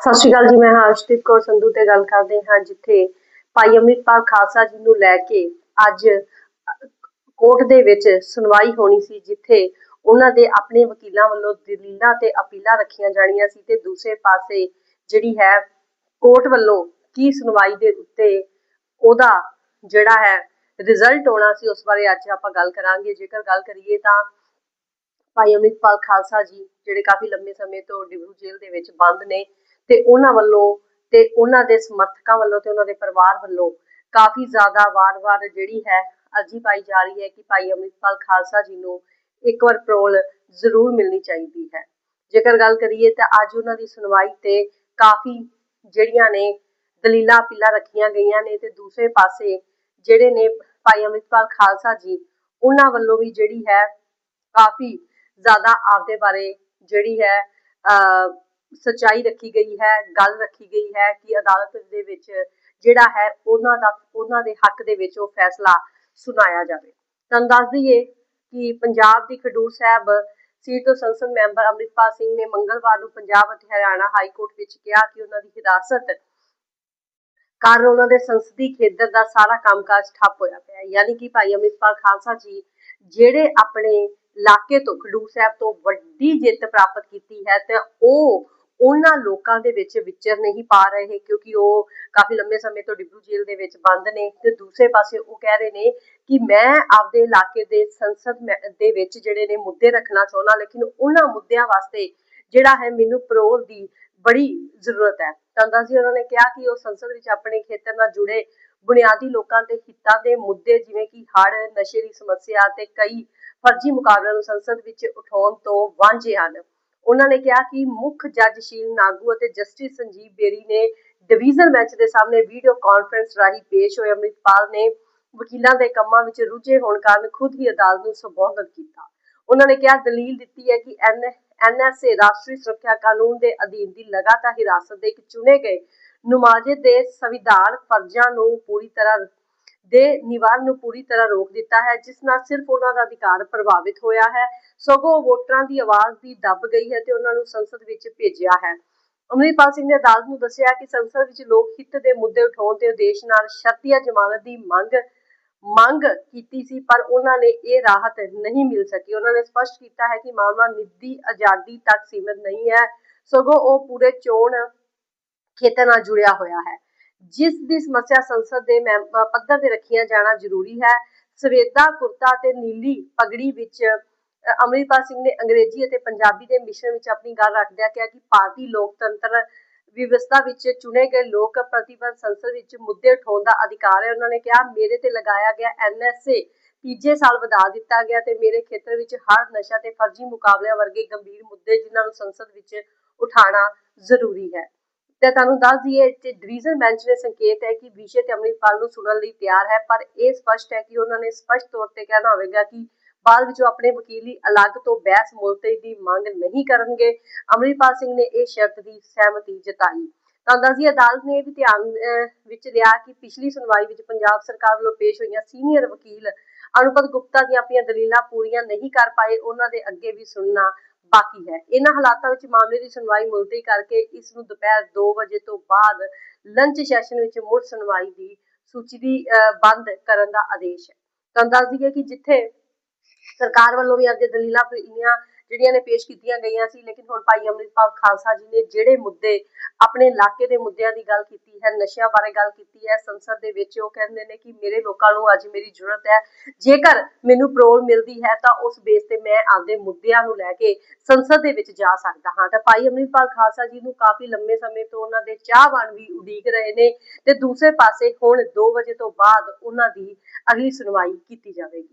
ਸਤਿ ਸ਼੍ਰੀ ਅਕਾਲ ਜੀ, ਮੈਂ ਹਰਸ਼ਦੀਪ ਕੌਰ ਸੰਧੂ ਤੇ ਗੱਲ ਕਰਦੇ ਹਾਂ ਜਿੱਥੇ ਭਾਈ ਅੰਮ੍ਰਿਤਪਾਲ ਖਾਲਸਾ ਜੀ ਨੂੰ ਲੈ ਕੇ ਅੱਜ ਕੋਰਟ ਦੇ ਵਿੱਚ ਸੁਣਵਾਈ ਹੋਣੀ ਸੀ, ਜਿੱਥੇ ਉਹਨਾਂ ਦੇ ਆਪਣੇ ਵਕੀਲਾਂ ਵੱਲੋਂ ਦਲੀਲਾਂ ਤੇ ਅਪੀਲਾਂ ਰੱਖੀਆਂ ਜਾਣੀਆਂ ਸੀ ਤੇ ਦੂਸਰੇ ਪਾਸੇ ਜਿਹੜੀ ਹੈ ਕੋਰਟ ਵੱਲੋਂ ਕੀ ਸੁਣਵਾਈ ਦੇ ਉੱਤੇ ਉਹਦਾ ਜਿਹੜਾ ਹੈ ਰਿਜ਼ਲਟ ਆਉਣਾ ਸੀ, ਉਸ ਬਾਰੇ ਅੱਜ ਆਪਾਂ ਗੱਲ ਕਰਾਂਗੇ। ਜੇਕਰ ਗੱਲ ਕਰੀਏ ਤਾਂ ਭਾਈ ਅੰਮ੍ਰਿਤਪਾਲ ਖਾਲਸਾ ਜੀ, ਜਿਹੜੇ ਕਾਫੀ ਲੰਮੇ ਸਮੇਂ ਤੋਂ ਡਿਬਰੂ ਜੇਲ੍ਹ ਦੇ ਵਿੱਚ ਬੰਦ ਨੇ ਤੇ ਉਹਨਾਂ ਵੱਲੋਂ ਤੇ ਉਹਨਾਂ ਦੇ ਸਮਰਥਕਾਂ ਵੱਲੋਂ ਤੇ ਉਹਨਾਂ ਦੇ ਪਰਿਵਾਰ ਵੱਲੋਂ ਕਾਫੀ ਜ਼ਿਆਦਾ ਵਾਰ-ਵਾਰ ਜਿਹੜੀ ਹੈ ਅਰਜੀ ਪਾਈ ਜਾ ਰਹੀ ਹੈ ਕਿ ਭਾਈ ਅੰਮ੍ਰਿਤਪਾਲ ਖਾਲਸਾ ਜੀ ਨੂੰ ਇੱਕ ਵਾਰ ਪ੍ਰੋਲ ਜ਼ਰੂਰ ਮਿਲਣੀ ਚਾਹੀਦੀ ਹੈ। ਜੇਕਰ ਗੱਲ ਕਰੀਏ ਤਾਂ ਅੱਜ ਉਹਨਾਂ ਦੀ ਸੁਣਵਾਈ ਤੇ ਕਾਫੀ ਜਿਹੜੀਆਂ ਨੇ ਦਲੀਲਾਂ ਅਪੀਲਾਂ ਰੱਖੀਆਂ ਗਈਆਂ ਨੇ ਤੇ ਦੂਸਰੇ ਪਾਸੇ ਜਿਹੜੇ ਨੇ ਭਾਈ ਅੰਮ੍ਰਿਤਪਾਲ ਖਾਲਸਾ ਜੀ, ਉਹਨਾਂ ਵੱਲੋਂ ਵੀ ਜਿਹੜੀ ਹੈ ਕਾਫੀ ਜ਼ਿਆਦਾ ਆਪਦੇ ਬਾਰੇ ਜਿਹੜੀ ਹੈ, ਅਹ ਸਚਾਈ ਰੱਖੀ ਗਈ ਹੈ, ਗੱਲ ਰੱਖੀ ਗਈ ਹੈ ਕਿ ਅਦਾਲਤ ਦੇ ਵਿੱਚ ਜਿਹੜਾ ਹੈ ਉਹਨਾਂ ਦਾ, ਉਹਨਾਂ ਦੇ ਹੱਕ ਦੇ ਵਿੱਚ ਉਹ ਫੈਸਲਾ ਸੁਣਾਇਆ ਜਾਵੇ। ਤੁਹਾਨੂੰ ਦੱਸ ਦਈਏ ਕਿ ਪੰਜਾਬ ਦੀ ਖਡੂਰ ਸਾਹਿਬ ਸੀਟ ਤੋਂ ਸੰਸਦ ਮੈਂਬਰ ਅੰਮ੍ਰਿਤਪਾਲ ਸਿੰਘ ਨੇ ਮੰਗਲਵਾਰ ਨੂੰ ਪੰਜਾਬ ਅਤੇ ਹਰਿਆਣਾ ਹਾਈ ਕੋਰਟ ਵਿੱਚ ਕਿਹਾ ਕਿ ਉਹਨਾਂ ਦੀ ਹਿਰਾਸਤ ਕਾਰਨ ਉਹਨਾਂ ਦੇ ਸੰਸਦੀ ਖੇਤਰ ਦਾ ਸਾਰਾ ਕੰਮਕਾਜ ਠੱਪ ਹੋਇਆ ਪਿਆ ਹੈ। ਯਾਨੀ ਕਿ ਭਾਈ ਅੰਮ੍ਰਿਤਪਾਲ ਖਾਲਸਾ ਜੀ ਜਿਹੜੇ ਆਪਣੇ ਇਲਾਕੇ ਤੋਂ ਖਡੂਰ ਸਾਹਿਬ ਤੋਂ ਵੱਡੀ ਜਿੱਤ ਪ੍ਰਾਪਤ ਕੀਤੀ ਹੈ ਤੇ ਉਹ ਉਹਨਾਂ ਲੋਕਾਂ ਦੇ ਵਿੱਚ ਵਿਚਰ ਨਹੀਂ ਪਾ ਰਹੇ ਕਿਉਂਕਿ ਉਹ ਕਾਫੀ ਲੰਮੇ ਸਮੇਂ ਤੋਂ ਡਿਬਰੂ ਜੇਲ੍ਹ ਦੇ ਵਿੱਚ ਬੰਦ ਨੇ ਤੇ ਦੂਸਰੇ ਪਾਸੇ ਉਹ ਕਹਿ ਰਹੇ ਨੇ ਕਿ ਮੈਂ ਆਪਦੇ ਇਲਾਕੇ ਦੇ ਸੰਸਦ ਦੇ ਵਿੱਚ ਜਿਹੜੇ ਨੇ ਮੁੱਦੇ ਰੱਖਣਾ ਚਾਹੁੰਦਾ ਲੇਕਿਨ ਉਹਨਾਂ ਮੁੱਦਿਆਂ ਵਾਸਤੇ ਜਿਹੜਾ ਹੈ ਮੈਨੂੰ ਪਰੋਲ ਦੀ ਬੜੀ ਜ਼ਰੂਰਤ ਹੈ। ਤਾਂ ਦੱਸਦੀ ਉਹਨਾਂ ਨੇ ਕਿਹਾ ਕਿ ਉਹ ਸੰਸਦ ਵਿੱਚ ਆਪਣੇ ਖੇਤਰ ਨਾਲ ਜੁੜੇ ਬੁਨਿਆਦੀ ਲੋਕਾਂ ਦੇ ਹਿੱਤਾਂ ਦੇ ਮੁੱਦੇ ਜਿਵੇਂ ਕਿ ਹੜ੍ਹ, ਨਸ਼ੇ ਦੀ ਸਮੱਸਿਆ ਤੇ ਕਈ ਫਰਜ਼ੀ ਮੁਕਾਬਲਿਆਂ ਨੂੰ ਸੰਸਦ ਵਿੱਚ ਉਠਾਉਣ ਤੋਂ ਵਾਂਝੇ ਹਨ। ਉਹਨਾਂ ਨੇ ਕਿਹਾ ਕਿ ਮੁੱਖ ਜੱਜ ਸ਼ੀਲ ਨਾਗੂ ਅਤੇ ਜਸਟਿਸ ਸੰਜੀਵ ਬੇਰੀ ਨੇ ਡਿਵੀਜ਼ਨ ਬੈਂਚ ਦੇ ਸਾਹਮਣੇ ਵੀਡੀਓ ਕਾਨਫਰੰਸ ਰਾਹੀਂ ਪੇਸ਼ ਹੋਏ। ਅੰਮ੍ਰਿਤਪਾਲ ਨੇ ਵਕੀਲਾਂ ਦੇ ਕੰਮਾਂ ਵਿੱਚ ਰੁੱਝੇ ਹੋਣ ਕਾਰਨ ਖੁਦ ਹੀ ਅਦਾਲਤ ਨੂੰ ਸੰਬੋਧਨ ਕੀਤਾ। ਉਹਨਾਂ ਨੇ ਕਿਹਾ, ਦਲੀਲ ਦਿੱਤੀ ਹੈ ਕਿ ਐਨਐਸਏ ਰਾਸ਼ਟਰੀ ਸੁਰੱਖਿਆ ਕਾਨੂੰਨ ਦੇ ਅਧੀਨ ਦੀ ਲਗਾਤਾਰ ਹਿਰਾਸਤ ਦੇ ਇੱਕ ਚੁਣੇ ਗਏ ਨੁਮਾਜ਼ੇ ਦੇ ਸੰਵਿਧਾਨ ਫਰਜ਼ਾਂ ਨੂੰ ਪੂਰੀ ਤਰ੍ਹਾਂ ਦੇ ਨਿਵਾਰਨ ਨੂੰ ਪੂਰੀ ਤਰ੍ਹਾਂ ਰੋਕ ਦਿੱਤਾ ਹੈ, ਜਿਸ ਨਾਲ ਸਿਰਫ ਉਹਨਾਂ ਦਾ ਅਧਿਕਾਰ ਪ੍ਰਭਾਵਿਤ ਹੋਇਆ ਹੈ। ਸਗੋਂ ਵੋਟਰਾਂ ਦੀ ਆਵਾਜ਼ ਦੀ ਦੱਬ ਗਈ ਹੈ ਤੇ ਉਹਨਾਂ ਨੂੰ ਸੰਸਦ ਵਿੱਚ ਭੇਜਿਆ ਹੈ। ਅਮਰਿਤਪਾਲ ਸਿੰਘ ਨੇ ਅਦਾਲਤ ਨੂੰ ਦੱਸਿਆ ਕਿ ਸੰਸਦ ਵਿੱਚ ਲੋਕ ਹਿੱਤ ਦੇ ਮੁੱਦੇ ਉਠਾਉਣ ਦੇ ਉਦੇਸ਼ ਨਾਲ ਸ਼ਰਤੀਆ ਜ਼ਮਾਨਤ ਦੀ ਮੰਗ ਮੰਗ ਕੀਤੀ ਸੀ, ਪਰ ਉਹਨਾਂ ਨੇ ਇਹ ਰਾਹਤ ਨਹੀਂ ਮਿਲ ਸਕੀ। ਉਹਨਾਂ ਨੇ ਸਪਸ਼ਟ ਕੀਤਾ ਹੈ ਕਿ ਮਾਮਲਾ ਨਿੱਜੀ ਆਜ਼ਾਦੀ ਤੱਕ ਸੀਮਿਤ ਨਹੀਂ ਹੈ। ਸਗੋਂ ਉਹ ਪੂਰੇ ਚੋਣ ਖੇਤਰ ਨਾਲ ਜੁੜਿਆ ਹੋਇਆ ਹੈ। ਜਿਸ ਦੀ ਸਮੱਸਿਆ ਸੰਸਦ ਦੇ ਪੱਧਰ ਤੇ ਰੱਖੀਆਂ ਜਾਣਾ ਜ਼ਰੂਰੀ ਹੈ। ਸਵੇਦਾ, ਕੁਰਤਾ ਤੇ ਨੀਲੀ ਪਗੜੀ ਵਿੱਚ ਅਮਰਿਤਪਾਲ ਸਿੰਘ ਨੇ ਅੰਗਰੇਜ਼ੀ ਅਤੇ ਪੰਜਾਬੀ ਦੇ ਮਿਸ਼ਰਣ ਵਿੱਚ ਆਪਣੀ ਗੱਲ ਰੱਖਦਿਆਂ ਕਿਹਾ ਕਿ ਭਾਰਤੀ ਲੋਕਤੰਤਰ ਵਿਵਸਥਾ ਵਿੱਚ ਚੁਣੇ ਗਏ ਲੋਕ ਪ੍ਰਤੀਬੰਧ ਸੰਸਦ ਵਿੱਚ ਮੁੱਦੇ ਉਠਾਉਣ ਦਾ ਅਧਿਕਾਰ ਹੈ। ਉਹਨਾਂ ਨੇ ਕਿਹਾ, ਮੇਰੇ ਤੇ ਲਗਾਇਆ ਗਿਆ ਐਨਐਸਏ ਤੀਜੇ ਸਾਲ ਵਧਾ ਦਿੱਤਾ ਗਿਆ ਤੇ ਮੇਰੇ ਖੇਤਰ ਵਿੱਚ ਹਰ ਨਸ਼ਾ ਤੇ ਫਰਜ਼ੀ ਮੁਕਾਬਲਿਆਂ ਵਰਗੇ ਗੰਭੀਰ ਮੁੱਦੇ ਜਿਨ੍ਹਾਂ ਨੂੰ ਸੰਸਦ ਵਿੱਚ ਉਠਾਉਣਾ ਜ਼ਰੂਰੀ ਹੈ। ਤੇ ਤੁਹਾਨੂੰ ਦੱਸ ਦਈਏ ਕਿ ਡਿਵੀਜ਼ਨ ਬੈਂਚ ਨੇ ਸੰਕੇਤ ਹੈ ਕਿ ਵਿਸ਼ੇ ਤੇ ਅੰਮ੍ਰਿਤਪਾਲ ਨੂੰ ਸੁਣਨ ਲਈ ਤਿਆਰ ਹੈ, ਪਰ ਇਹ ਸਪਸ਼ਟ ਹੈ ਕਿ ਉਹਨਾਂ ਨੇ ਸਪਸ਼ਟ ਤੌਰ ਤੇ ਕਹਿਣਾ ਹੋਵੇਗਾ ਕਿ ਬਾਅਦ ਵਿੱਚ ਆਪਣੇ ਵਕੀਲੀ ਅਲੱਗ ਤੋਂ ਬਹਿਸ ਮੁਲਤਵੀ ਦੀ ਮੰਗ ਨਹੀਂ ਕਰਨਗੇ। ਅਮਰਿਤਪਾਲ ਸਿੰਘ ਨੇ ਇਹ ਸ਼ਰਤ ਦੀ ਸਹਿਮਤੀ ਜਤਾਈ। ਤਾਂ ਦੱਸਦੀ ਅਦਾਲਤ ਨੇ ਇਹ ਵੀ ਧਿਆਨ ਵਿੱਚ ਲਿਆ ਕਿ ਪਿਛਲੀ ਸੁਣਵਾਈ ਵਿੱਚ ਪੰਜਾਬ ਸਰਕਾਰ ਵੱਲੋਂ ਪੇਸ਼ ਹੋਈਆਂ ਸੀਨੀਅਰ ਵਕੀਲ ਅਨੁਪਤ ਗੁਪਤਾ ਦੀਆਂ ਆਪਣੀਆਂ ਦਲੀਲਾਂ ਪੂਰੀਆਂ ਨਹੀਂ ਕਰ ਪਾਏ। ਉਹਨਾਂ ਦੇ ਅੱਗੇ ਵੀ ਸੁਣਨਾ ਬਾਕੀ ਹੈ। ਇਹਨਾਂ ਹਾਲਾਤਾਂ ਵਿੱਚ ਮਾਮਲੇ ਦੀ ਸੁਣਵਾਈ ਮੁਲਤਵੀ ਕਰਕੇ ਇਸ ਨੂੰ ਦੁਪਹਿਰ 2 ਵਜੇ ਤੋਂ ਬਾਅਦ ਲੰਚ ਸੈਸ਼ਨ ਵਿੱਚ ਮੁੜ ਸੁਣਵਾਈ ਦੀ ਸੂਚੀ ਦੀ ਬੰਦ ਕਰਨ ਦਾ ਆਦੇਸ਼ ਹੈ। ਤੁਹਾਨੂੰ ਦੱਸ ਦਈਏ ਕਿ ਜਿੱਥੇ ਸਰਕਾਰ ਵੱਲੋਂ ਵੀ ਅੱਜ ਦਲੀਲਾਂ ਪਈਆਂ ਜਿਹੜੀਆਂ ਨੇ ਪੇਸ਼ ਕੀਤੀਆਂ ਗਈਆਂ ਸੀ, ਲੇਕਿਨ ਹੁਣ ਭਾਈ ਅੰਮ੍ਰਿਤਪਾਲ ਖਾਲਸਾ ਜੀ ਨੇ ਜਿਹੜੇ ਮੁੱਦੇ, ਆਪਣੇ ਇਲਾਕੇ ਦੇ ਮੁੱਦਿਆਂ ਦੀ ਗੱਲ ਕੀਤੀ ਹੈ, ਨਸ਼ਿਆਂ ਬਾਰੇ ਗੱਲ ਕੀਤੀ ਹੈ, ਸੰਸਦ ਦੇ ਵਿੱਚ ਉਹ ਕਹਿੰਦੇ ਨੇ ਕਿ ਮੇਰੇ ਲੋਕਾਂ ਨੂੰ ਅੱਜ ਮੇਰੀ ਜ਼ਰੂਰਤ ਹੈ, ਜੇਕਰ ਮੈਨੂੰ ਪ੍ਰੋਲ ਮਿਲਦੀ ਹੈ ਤਾਂ ਉਸ ਬੇਸ ਤੇ ਮੈਂ ਆਪਦੇ ਮੁੱਦਿਆਂ ਨੂੰ ਲੈ ਕੇ ਸੰਸਦ ਦੇ ਵਿੱਚ ਜਾ ਸਕਦਾ ਹਾਂ। ਤਾਂ ਭਾਈ ਅੰਮ੍ਰਿਤਪਾਲ ਖਾਲਸਾ ਜੀ ਨੂੰ ਕਾਫੀ ਲੰਮੇ ਸਮੇਂ ਤੋਂ ਉਹਨਾਂ ਦੇ ਚਾਹਵਾਨ ਵੀ ਉਡੀਕ ਰਹੇ ਨੇ ਤੇ ਦੂਸਰੇ ਪਾਸੇ ਹੁਣ 2 ਵਜੇ ਤੋਂ ਬਾਅਦ ਉਹਨਾਂ ਦੀ ਅਗਲੀ ਸੁਣਵਾਈ ਕੀਤੀ ਜਾਵੇਗੀ।